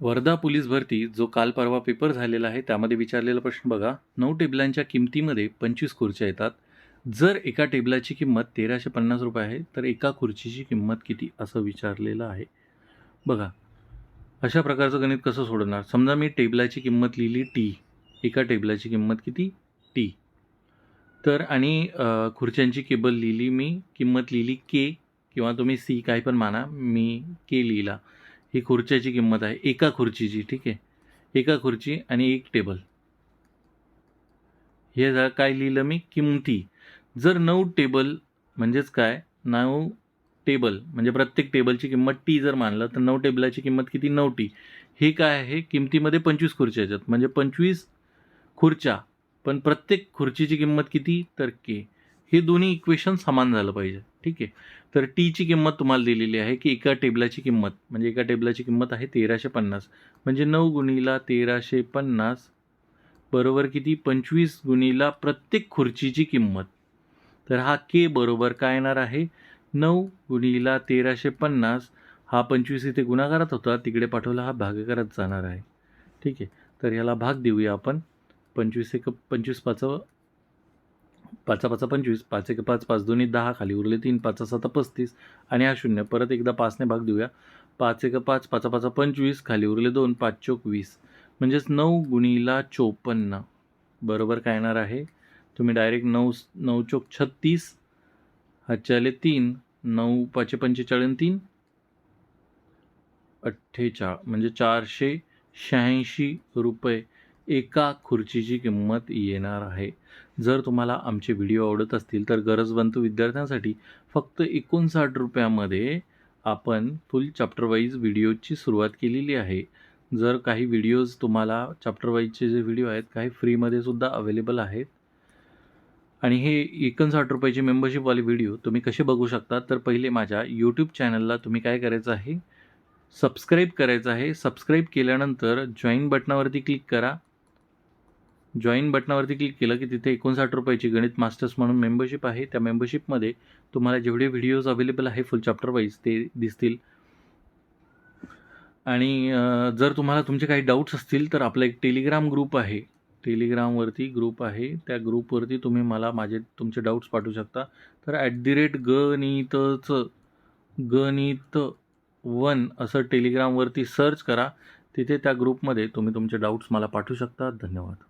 Wardha police भरती जो काल परवा पेपर झालेला आहे त्यामध्ये विचारलेला प्रश्न बघा. नऊ टेबलांच्या किमतीमध्ये पंचवीस खुर्च्या येतात. जर एका टेबलाची किंमत तेराशे पन्नास रुपये आहे तर एका खुर्चीची किंमत किती? असं विचारलेलं आहे. बघा. अशा प्रकारचं गणित कसं सोडवणार? समजा मी टेबलाची किंमत लिहिली टी. एका टेबलाची किंमत किती? टी. तर आणि खुर्च्यांची केबल लिहिली मी किंमत लिहिली के किंवा तुम्ही सी काही पण माना मी के लिहिला. ही खुर्च्याची किंमत आहे. एका खुर्चीची ठीक आहे? एका खुर्ची आणि एक टेबल. हे जा काय लिहिलं मी? किंमती. जर नऊ टेबल म्हणजेच काय? नऊ टेबल म्हणजे प्रत्येक टेबलची किंमत टी जर मानलं तर नऊ टेबलाची किंमत किती? नऊ टी. हे काय आहे? किमतीमध्ये पंचवीस खुर्च्या येतात म्हणजे पंचवीस खुर्च्या. पण प्रत्येक खुर्चीची किंमत किती? तर के. हे दोन्ही इक्वेशन समान झालं पाहिजे. ठीक आहे. तर टीची किंमत तुम्हाला दिलेली आहे की एका टेबलाची किंमत म्हणजे एका टेबलाची किंमत आहे तेराशे पन्नास. म्हणजे नऊ गुणीला तेराशे पन्नास बरोबर किती? पंचवीस गुणीला प्रत्येक खुर्चीची किंमत. तर हा के बरोबर काय येणार आहे? नऊ गुणीला तेराशे पन्नास हा पंचवीस इथे गुणाकारात होता तिकडे पाठवला हा भागाकारात जाणार आहे. ठीक आहे. तर याला भाग देऊया आपण. पंचवीस एक पंचवीस पाचवं पाचा पाचा पंचवीस पाच एक पाच पाच दोन्ही दहा खाली उरले तीन पाच साता पस्तीस आणि हा शून्य. परत एकदा पाचने भाग देऊया. पाच एक पाच पाचा पाचा पंचवीस खाली उरले दोन पाच चोक वीस म्हणजेच नऊ गुणीला चोपन्न. बरोबर काय येणार आहे? तुम्ही डायरेक्ट नऊ नऊ चोक छत्तीस हातचे आले तीन नऊ पाचशे पंचेचाळीस तीन अठ्ठेचाळ. म्हणजे चारशे शहाऐंशी रुपये एका खुर्चीची किंमत येणार आहे. जर तुम्हाला आमचे व्हिडिओ आवडत असतील तर गरजवंत विद्यार्थ्यांसाठी फक्त एकोणसाठ रुपयामध्ये आपण फुल चॅप्टरवाईज व्हिडिओची सुरुवात केलेली आहे. जर काही व्हिडिओज तुम्हाला चॅप्टरवाईजचे जे व्हिडिओ आहेत काही फ्रीमध्ये सुद्धा अवेलेबल आहेत. आणि हे एकोणसाठ रुपयाची मेंबरशिपवाले व्हिडिओ तुम्ही कसे बघू शकता तर पहिले माझ्या यूट्यूब चॅनलला तुम्ही काय करायचं आहे? सबस्क्राईब करायचं आहे. सबस्क्राईब केल्यानंतर जॉईन बटनावरती क्लिक करा. जॉईन बटनावरती क्लिक केलं की तिथे एकोणसाठ रुपयाची गणित मास्टर्स म्हणून मेंबरशिप आहे. त्या मेंबरशिपमध्ये तुम्हाला जेवढे व्हिडिओज अवेलेबल आहे फुल चॅप्टर वाईज ते दिसतील. आणि जर तुम्हाला तुमचे काही डाऊट्स असतील तर आपला एक टेलिग्राम ग्रुप आहे. टेलिग्रामवरती ग्रुप आहे. त्या ग्रुपवरती तुम्ही मला माझे तुमचे डाऊट्स पाठवू शकता. तर ॲट दी रेट गणितचं गणित वन असं टेलिग्रामवरती सर्च करा. तिथे त्या ग्रुपमध्ये तुम्ही तुमचे डाऊट्स मला पाठवू शकता. धन्यवाद.